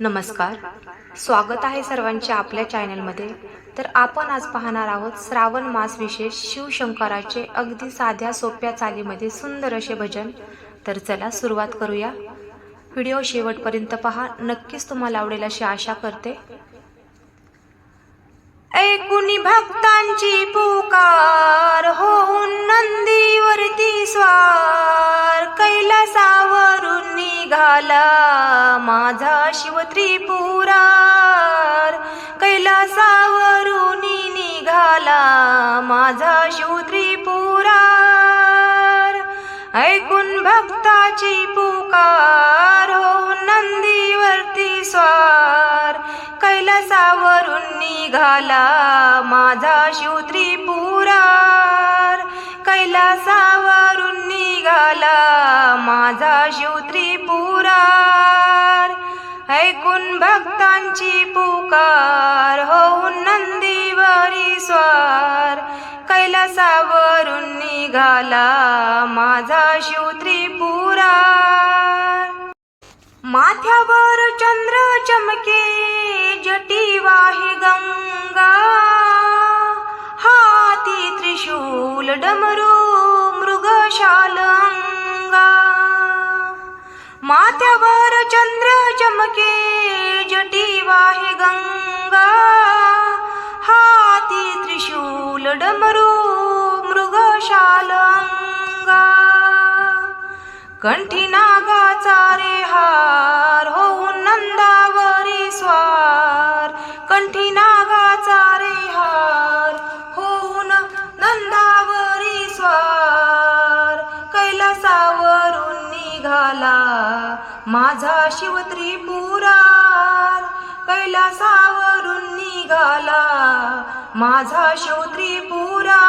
नमस्कार. स्वागत आहे सर्वांचे आपल्या चॅनलमध्ये. तर आपण आज पाहणार आहोत श्रावण मास विशेष शिवशंकराचे अगदी साध्या सोप्या चालीमध्ये सुंदर असे भजन. तर चला सुरुवात करूया. व्हिडिओ शेवटपर्यंत पहा. नक्कीच तुम्हाला आवडेल अशी आशा करते. ऐकुनी भक्तांची पुकार होऊन नंदीवरती स्वार. निघाला माझा शिव त्रिपुरार कैलासावरून निघाला माझा शिव त्रिपुरार ऐकून भक्ताची पुकार हो नंदीवरती स्वार. कैलासावरून निघाला माझा शिव त्रिपुरार कैलासा माझा शिव त्रिपुरार. ऐकून भक्तांची पुकार होऊन नंदीवरी स्वार. कैलासावरून निघाला माझा शिव त्रिपुरार. माथ्यावर चंद्र चमके जटी वाहे गंगा. हाती त्रिशूल डमरू माथ्यावर चंद्र चमके जटी वाहे गंगा. हाती त्रिशूल डमरू मृगशाल अंगा. कंठी नागाचा रे हार होऊन नंदावरी स्वार. कंठी ना माझा शिव त्रिपुरार कैलासावरून निघाला. माझा शिव त्रिपुरार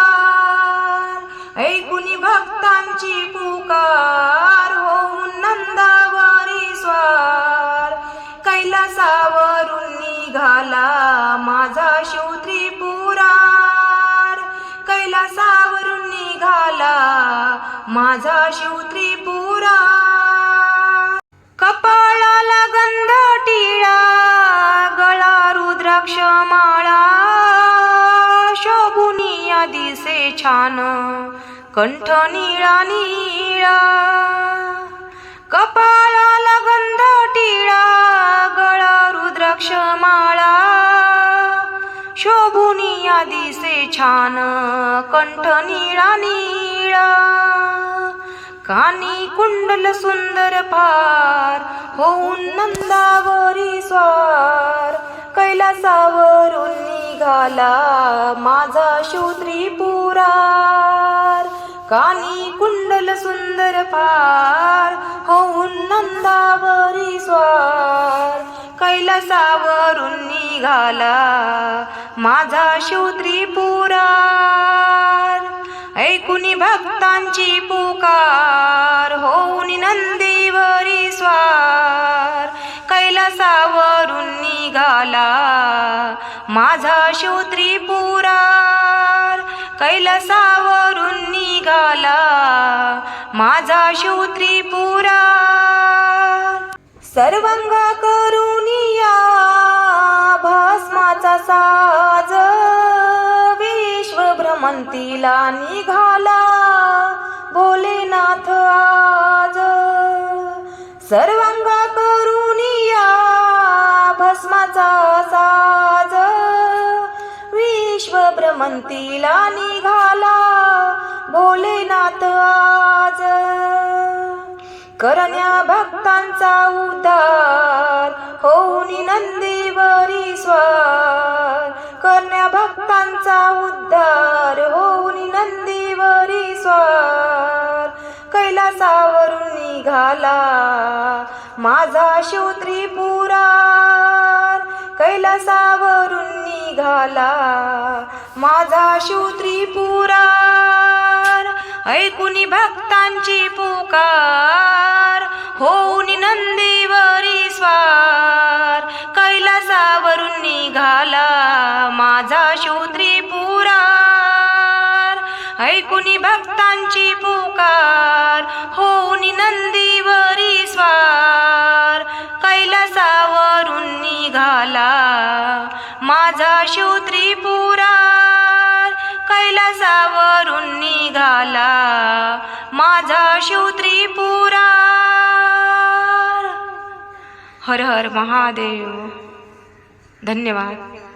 ऐकुनी भक्तांची पुकार होऊन नंदावारी स्वार. कैलासावरून निघाला माझा शिव त्रिपुरार कैलासावरून निघाला माझा शिव छान कंठ निळा निळा कपाळाला गंध टिळा गळा रुद्राक्ष माळा शोभुनिया दिसे छान कंठ निळा निळा कानी कुंडल सुंदर फार होऊन नंदावरी स्वार कैलासावरून निघाला माझा शिव त्रिपुरार कानी कुंडल सुंदर फार होऊन नंदावरी स्वार. कैलासावरून निघाला माझा शिव त्रिपुरार ऐकुनी भक्तांची पुकार होऊन नंदीवरी स्वार. माझा शिव त्रिपुरार कैलासावरून निघाला माझा शिव त्रिपुरार सर्वंग करुनिया भस्माचा साज. विश्व भ्रमंतीला निघाला भोलेनाथ आज. सर्वांग विश्व निघाला. भोलेनाथ आज. करण्या भक्तांचा उद्धार होऊन नंदीवरी स्वार. करण्या भक्तांचा उद्धार होऊन नंदीवरी स्वार. कैलासावरून निघाला माझा शिव त्रिपुरा कैलासावरून निघाला माझा शिव त्रिपुरार ऐकुनी भक्तांची पुकार होऊन नंदीवरी स्वार. कैलासावरून निघाला माझा शिव त्रिपुरार ऐकुनी भक्तांची पुकार होऊन नंदीवरी स्वार. माझा शिव त्रिपुरा कैलासावरून निघाला. माझा शिव त्रिपुरा हर हर महादेव. धन्यवाद.